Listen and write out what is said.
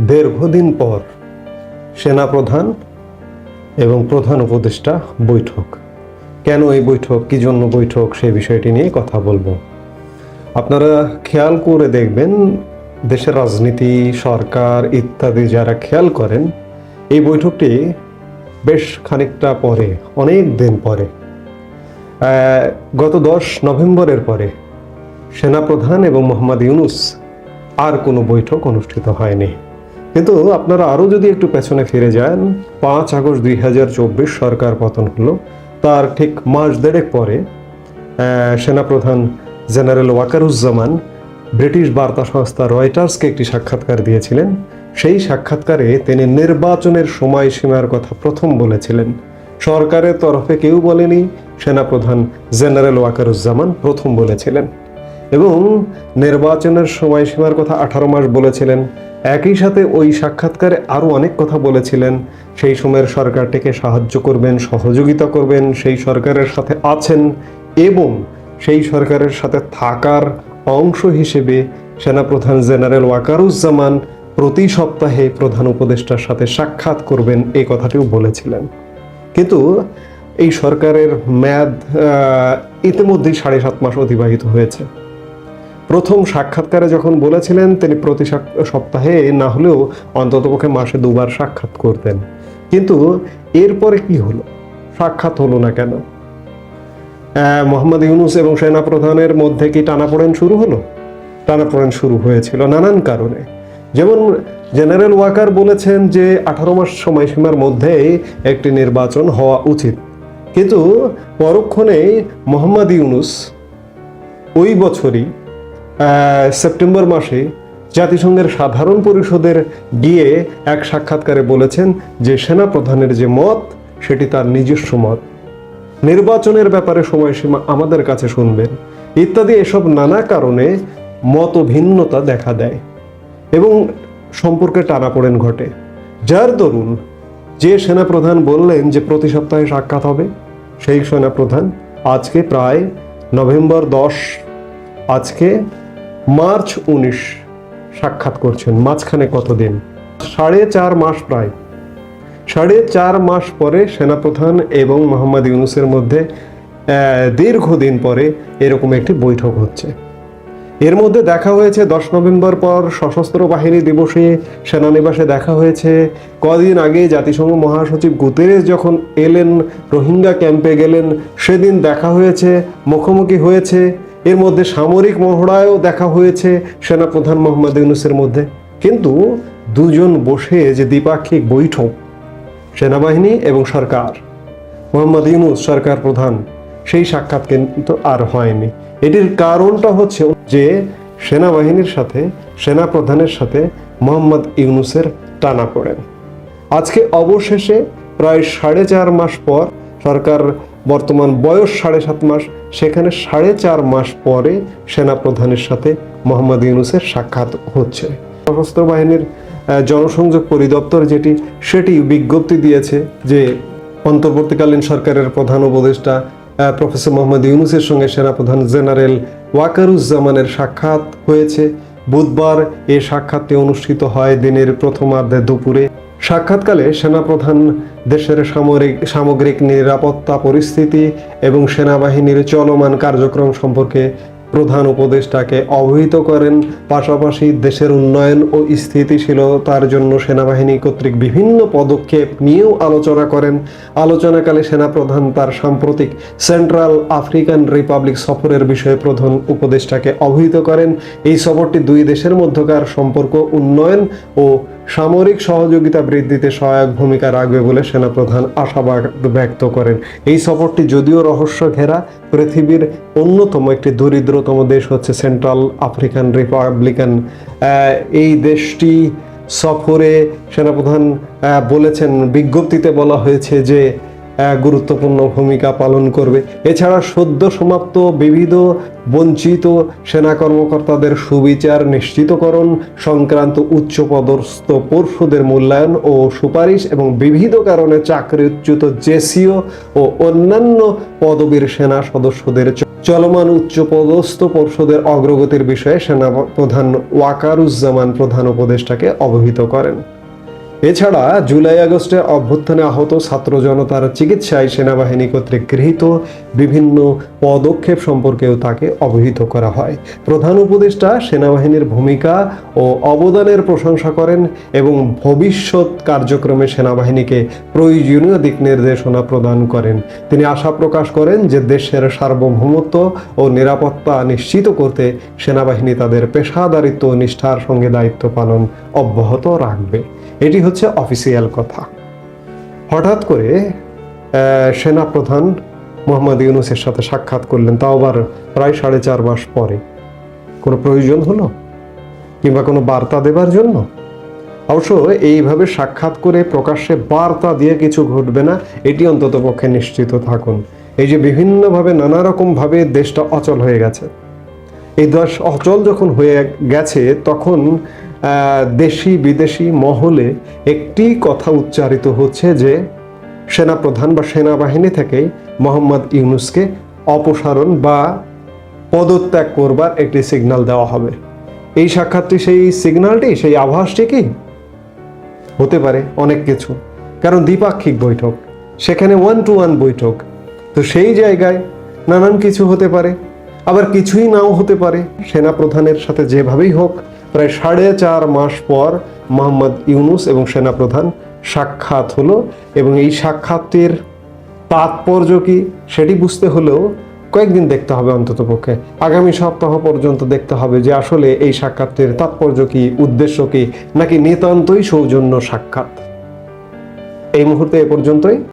দীর্ঘদিন পর সেনাপ্রধান এবং প্রধান উপদেষ্টা বৈঠক। কেন এই বৈঠক? কী জন্য বৈঠক? সেই বিষয়টি নিয়ে কথা বলব। আপনারা খেয়াল করে দেখবেন, দেশের রাজনীতি, সরকার ইত্যাদি যারা খেয়াল করেন, এই বৈঠকটি বেশ খানিকটা পরে, অনেক দিন পরে। গত দশ নভেম্বরের পরে সেনাপ্রধান এবং মোহাম্মদ ইউনুস আর কোনো বৈঠক অনুষ্ঠিত হয়নি। কিন্তু আপনারা আরও যদি একটু পেছনে ফিরে যান, পাঁচ আগস্ট দুই হাজার চব্বিশ সরকার পতন হলো। তার ঠিক মাস দেড়েক পরে সেনাপ্রধান জেনারেল ওয়াকারুজ্জামান ব্রিটিশ বার্তা সংস্থা রয়টার্সকে একটি সাক্ষাৎকার দিয়েছিলেন। সেই সাক্ষাৎকারে তিনি নির্বাচনের সময়সীমার কথা প্রথম বলেছিলেন। সরকারের তরফে কেউ বলেনি, সেনাপ্রধান জেনারেল ওয়াকারুজ্জামান প্রথম বলেছিলেন। এবং নির্বাচনের সময়সীমার কথা আঠারো মাস বলেছিলেন। একই সাথে ওই সাক্ষাৎকারে আরও অনেক কথা বলেছিলেন। সেই সময়ের সরকারটিকে সাহায্য করবেন, সহযোগিতা করবেন, সেই সরকারের সাথে আছেন এবং সেই সরকারের সাথে থাকার অংশ হিসেবে সেনাপ্রধান জেনারেল ওয়াকারুজ্জামান প্রতি সপ্তাহে প্রধান উপদেষ্টার সাথে সাক্ষাৎ করবেন এই কথাটিও বলেছিলেন। কিন্তু এই সরকারের মেয়াদ ইতিমধ্যেই সাড়ে সাত মাস অতিবাহিত হয়েছে। প্রথম সাক্ষাৎকারে যখন বলেছিলেন, তিনি প্রতি সপ্তাহে না হলেও অন্ততপক্ষে মাসে দুবার সাক্ষাৎ করতেন। কিন্তু এরপরে কি হলো? সাক্ষাৎ হলো না কেন? মোহাম্মদ ইউনুস এবং সেনাপ্রধানের মধ্যে কি টানাপোড়েন শুরু হলো? টানাপোড়েন শুরু হয়েছিল নানান কারণে। যেমন জেনারেল ওয়াকার বলেছেন যে, আঠারো মাস সময়সীমার মধ্যেই একটি নির্বাচন হওয়া উচিত। কিন্তু পরক্ষণে মোহাম্মদ ইউনুস ওই বছরই সেপ্টেম্বর মাসে জাতিসংঘের সাধারণ পরিষদের গিয়ে এক সাক্ষাৎকারে বলেছেন যে সেনাপ্রধানের যে মত, সেটি তার নিজস্ব মত। নির্বাচনের ব্যাপারে সময়সীমা আমাদের কাছে শুনবেন। ইত্যাদি এসব নানা কারণে মত ভিন্নতা দেখা দেয় এবং সম্পর্কে টানাপোড়েন ঘটে। যার দরুন যে সেনাপ্রধান বললেন যে প্রতি সপ্তাহে সাক্ষাৎ হবে, সেই সেনাপ্রধান আজকে প্রায় নভেম্বর দশ, আজকে মার্চ উনিশ সাক্ষাৎ করছেন, মাঝখানে কতদিন? সাড়ে চার মাস প্রায়। সাড়ে চার মাস পরে সেনাপ্রধান এবং মোহাম্মদ ইউনুসের মধ্যে দীর্ঘদিন পরে এরকম একটি বৈঠক হচ্ছে। এর মধ্যে দেখা হয়েছে, দশ নভেম্বর পর সশস্ত্র বাহিনী দিবসে সেনানিবাসে দেখা হয়েছে। কদিন আগে জাতিসংঘ মহাসচিব গুতেরেস যখন এলেন, রোহিঙ্গা ক্যাম্পে গেলেন, সেদিন দেখা হয়েছে, মুখোমুখি হয়েছে। এর মধ্যে সামরিক মহড়ায়ও দেখা হয়েছে সেনাপ্রধান মোহাম্মদ ইউনুসের মধ্যে। কিন্তু দুজন বসে যে দ্বিপাক্ষিক বৈঠক, সেনাবাহিনী এবং সরকার, মোহাম্মদ ইউনুস সরকার প্রধান, সেই সাক্ষাৎ কিন্তু আর হয়নি। এটির কারণটা হচ্ছে যে সেনাবাহিনীর সাথে সেনা প্রধানের সাথে মোহাম্মদ ইউনুসের টানা পড়েন আজকে অবশেষে প্রায় সাড়ে চার মাস পর সরকার বর্তমান বয়স সাড়ে সাত মাস, সেখানে সাড়ে চার মাস পরে সেনা প্রধানের সাথে মোহাম্মদ ইউনুসের সাক্ষাৎ হচ্ছে। সশস্ত্র বাহিনীর জনসংযোগ পরিদপ্তর যেটি, সেটি বিজ্ঞপ্তি দিয়েছে যে অন্তর্বর্তীকালীন সরকারের প্রধান উপদেষ্টা প্রফেসর মোহাম্মদ ইউনুসের সঙ্গে সেনাপ্রধান জেনারেল ওয়াকারুজ্জামানের সাক্ষাৎ হয়েছে। বুধবার এ সাক্ষাৎটি অনুষ্ঠিত হয় দিনের প্রথমার্ধে দুপুরে। সাক্ষাৎকালে সেনাপ্রধান দেশের সামরিক সামগ্রিক নিরাপত্তা পরিস্থিতি এবং সেনাবাহিনীর চলমান কার্যক্রম সম্পর্কে প্রধান উপদেষ্টাকে অবহিত করেন। পাশাপাশি দেশের উন্নয়ন ও স্থিতিশীলতার জন্য সেনাবাহিনী কর্তৃক বিভিন্ন পদক্ষেপ নিয়েও আলোচনা করেন। আলোচনাকালে সেনাপ্রধান তার সাম্প্রতিক সেন্ট্রাল আফ্রিকান রিপাবলিক সফরের বিষয়ে প্রধান উপদেষ্টাকে অবহিত করেন। এই সফরটি দুই দেশের মধ্যকার সম্পর্ক, উন্নয়ন ও সামরিক সহযোগিতা বৃদ্ধিতে সহায়ক ভূমিকা রাখবে বলে সেনাপ্রধান আশাবাদ ব্যক্ত করেন। এই সফরটি যদিও রহস্য ঘেরা, পৃথিবীর অন্যতম একটি দরিদ্রতম দেশ হচ্ছে সেন্ট্রাল আফ্রিকান রিপাবলিকান এই দেশটি সফরে সেনাপ্রধান বলেছেন, বিজ্ঞপ্তিতে বলা হয়েছে যে গুরুত্বপূর্ণ ভূমিকা পালন করবে। এছাড়া সদ্য সমাপ্ত বিবিধ বঞ্চিত সেনা কর্মকর্তাদের সুবিচার নিশ্চিতকরণ সংক্রান্ত উচ্চপদস্থ পর্ষদের মূল্যায়ন ও সুপারিশ এবং বিবিধ কারণে চাকরিচ্যুত জেসিও ও অন্যান্য পদবীর সেনা সদস্যদের চলমান উচ্চপদস্থ পর্ষদের অগ্রগতির বিষয়ে সেনা প্রধান ওয়াকারুজ্জামান প্রধান উপদেষ্টাকে অবহিত করেন। এছাড়া জুলাই আগস্টে অভ্যুত্থানে আহত ছাত্র জনতার চিকিৎসায় সেনাবাহিনী কর্তৃক গৃহীত বিভিন্ন পদক্ষেপ সম্পর্কেও তাকে অবহিত করা হয়। প্রধান উপদেষ্টা সেনাবাহিনীর ভূমিকা ও অবদানের প্রশংসা করেন এবং ভবিষ্যৎ কার্যক্রমে সেনাবাহিনীকে প্রয়োজনীয় দিক নির্দেশনা প্রদান করেন। তিনি আশা প্রকাশ করেন যে দেশের সার্বভৌমত্ব ও নিরাপত্তা নিশ্চিত করতে সেনাবাহিনী তাদের পেশাদারিত্ব নিষ্ঠার সঙ্গে দায়িত্ব পালন অব্যাহত রাখবে। এটি হচ্ছে অফিসিয়াল কথা। হঠাৎ করে আহ, সেনাপ্রধান মোহাম্মদ ইউনুসের সাথে সাক্ষাৎ করলেন তাও আবার প্রায় সাড়ে চার মাস পরে। কোনো প্রয়োজন হলো? কিংবা কোনো বার্তা দেবার জন্য? অবশ্য এইভাবে সাক্ষাৎ করে প্রকাশ্যে বার্তা দিয়ে কিছু ঘটবে না এটি অন্তত পক্ষে নিশ্চিত থাকুন। এই যে বিভিন্নভাবে নানা রকমভাবে দেশটা অচল হয়ে গেছে। এই দেশ অচল যখন হয়ে গেছে তখন দেশি বিদেশি মহলে একটি কথা উচ্চারিত হচ্ছে যে সেনাপ্রধান বা সেনাবাহিনী থেকেই মোহাম্মদ ইউনুসকে অপসারণ বা পদত্যাগ করবার একটি সিগন্যাল দেওয়া হবে। এই সাক্ষাৎটি সেই সিগন্যালটি সেই আভাসটি কি? হতে পারে অনেক কিছু। কারণ দ্বিপাক্ষিক বৈঠক, সেখানে ওয়ান টু ওয়ান বৈঠক। তো সেই জায়গায় নানান কিছু হতে পারে, আবার কিছুই নাও হতে পারে। সেনাপ্রধানের সাথে যেভাবেই হোক প্রায় সাড়ে চার মাস পর মোহাম্মদ ইউনুস এবং সেনাপ্রধান সাক্ষাৎ হলো এবং এই সাক্ষাৎটির তাৎপর্য কি সেটি বুঝতে হলেও কয়েকদিন দেখতে হবে অন্তত পক্ষে। আগামী সপ্তাহ পর্যন্ত দেখতে হবে যে আসলে এই সাক্ষাতের তাৎপর্য কি, উদ্দেশ্য কি, নাকি নিতান্তই সৌজন্য সাক্ষাৎ। এই মুহূর্তে এ পর্যন্তই।